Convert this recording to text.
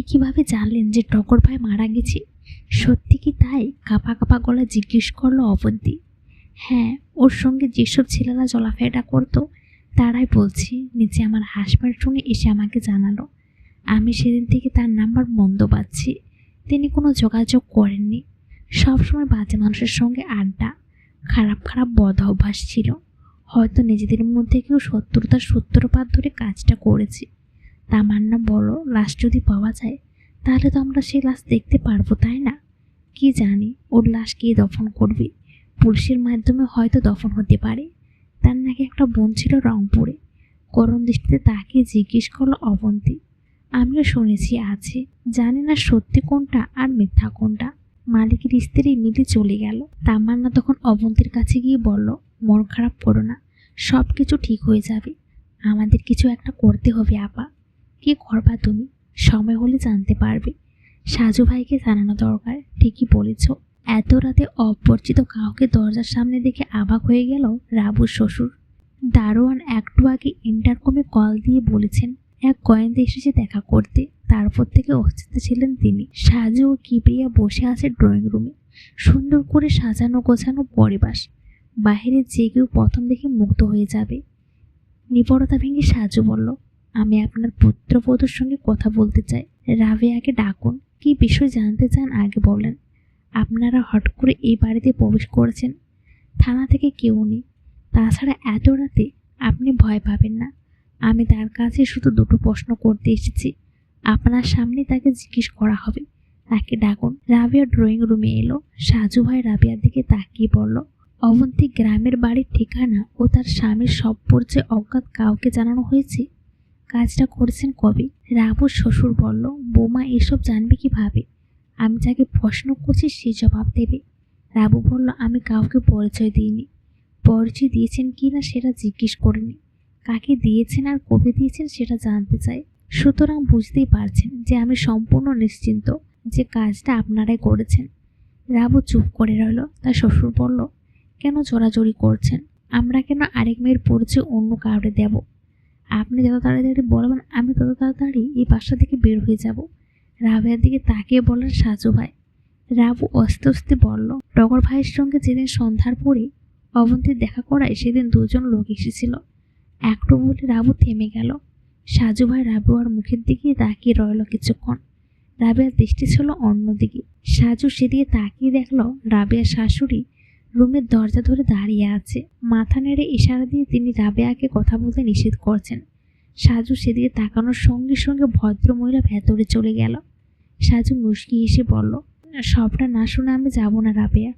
আপনি কীভাবে জানলেন যে টগর ভাই মারা গেছে? সত্যি কি তাই? কাপা কাপা গলা জিজ্ঞেস করল অবন্তী। হ্যাঁ ওর সঙ্গে যেসব ছেলেরা চলাফেরা করতো, তারাই বলছি, নিচে আমার হাসপাতাল সঙ্গে এসে আমাকে জানালো। আমি সেদিন থেকে তার নাম্বার বন্ধ পাচ্ছি। তিনি কোনো যোগাযোগ করেননি। সবসময় বাজে মানুষের সঙ্গে আড্ডা, খারাপ খারাপ বদ অভ্যাস ছিল। হয়তো নিজেদের মধ্যে কেউ সত্তরতার সত্তরপাত ধরে কাজটা করেছে। তামান্না বলো লাশ যদি পাওয়া যায়, তাহলে তো আমরা সেই লাশ দেখতে পারব, তাই না? কি জানি, ওর লাশ কে দফন করবে? পুলিশের মাধ্যমে হয়তো দফন হতে পারে। তার নাকি একটা বোন ছিল রংপুরে। করণ দৃষ্টিতে তাকে জিজ্ঞেস করল, অবন্তী, আমিও শুনেছি আছে। জানি না সত্যি কোনটা আর মিথ্যা কোনটা। মালিকের স্ত্রী মিলে চলে গেল। তামান্না তখন অবন্তীর কাছে গিয়ে বলল, মন খারাপ করো না সব কিছু ঠিক হয়ে যাবে। আমাদের কিছু একটা করতে হবে, আপা। কি করবা তুমি? সময় হলে জানতে পারবে। সাজু ভাইকে জানানো দরকার, ঠিকই বলেছ। এত রাতে অপরিচিত কাউকে দরজার সামনে দেখে অবাক হয়ে গেল রাবুর শ্বশুর। দারোয়ান একটু আগে ইন্টারকমে কল দিয়ে বলেছেন, এক গোয়েন্দা এসেছে দেখা করতে। তারপর থেকে অস্তিত্ব ছিলেন তিনি। সাজু ও কিপ্রিয়া বসে আছে ড্রয়িং রুমে। সুন্দর করে সাজানো গোছানো পরিবাস বাহিরে যে কেউ প্রথম দেখে মুগ্ধ হয়ে যাবে। নিপরতা ভেঙে সাজু বলল আমি আপনার পুত্রবধূর সঙ্গে কথা বলতে চাই। রাবেয়াকে ডাকুন। কি বিষয় জানতে চান আগে বলেন। আপনারা হট করে এই বাড়িতে প্রবেশ করেছেন? থানা থেকে কেউ নেই। তাছাড়া এত রাতে আপনি ভয় পাবেন না। আমি তার কাছে শুধু দুটো প্রশ্ন করতে এসেছি। আপনার সামনে তাকে জিজ্ঞেস করা হবে। তাকে ডাকুন। রাবিয়া ড্রয়িং রুমে এলো। সাজু ভাই রাবিয়ার দিকে তাকিয়ে বলল, অবন্তী গ্রামের বাড়ির ঠিকানা ও তার স্বামীর সব পরিচয় অজ্ঞাত কাউকে জানানো হয়েছে? কাজটা করেছেন কবে? রাবু শ্বশুর বলল, বোমা, এসব জানবে কীভাবে? আমি যাকে প্রশ্ন করছি, সে জবাব দেবে। রাবু বলল, আমি কাউকে পরিচয় দিইনি। পরিচয় দিয়েছেন কি না সেটা জিজ্ঞেস করিনি। কাকে দিয়েছেন আর কবে দিয়েছেন সেটা জানতে চাই। সুতরাং বুঝতেই পারছেন যে আমি সম্পূর্ণ নিশ্চিন্ত যে কাজটা আপনারাই করেছেন। রাবু চুপ করে রইল। তার শ্বশুর বলল, কেন জোরাজোরি করছেন? আমরা কেন আরেক মেয়ের পরিচয় অন্য কাউরে দেব? আপনি যত তাড়াতাড়ি বলবেন, আমি তত তাড়াতাড়ি এই বাসা থেকে বের হয়ে যাব। রাবেয়ার দিকে তাকিয়ে বললেন, সাজু ভাই। রাবু অস্তে অস্তে বলল টগর ভাইয়ের সঙ্গে যেদিন সন্ধ্যার পরে অবন্তীর দেখা করায় সেদিন দুজন লোক এসেছিল। একটু বলে রাবু থেমে গেল। সাজু ভাই রাবু আর মুখের দিকে তাকিয়ে রইল কিছুক্ষণ। রাবেয়ার দৃষ্টি ছিল অন্যদিকে। সাজু সেদিকে তাকিয়ে দেখল, রাবেয়ার শাশুড়ি রুমের দরজা ধরে দাঁড়িয়ে আছে। মাথা নেড়ে ইশারা দিয়ে তিনি রাবেয়াকে কথা বলতে নিষেধ করছেন। সাজু সেদিকে তাকানোর সঙ্গে সঙ্গে ভদ্র মহিলা ভেতরে চলে গেল। সাজু মুশকি হেসে বলল, সবটা না শুনে আমি যাব না রাবেয়া।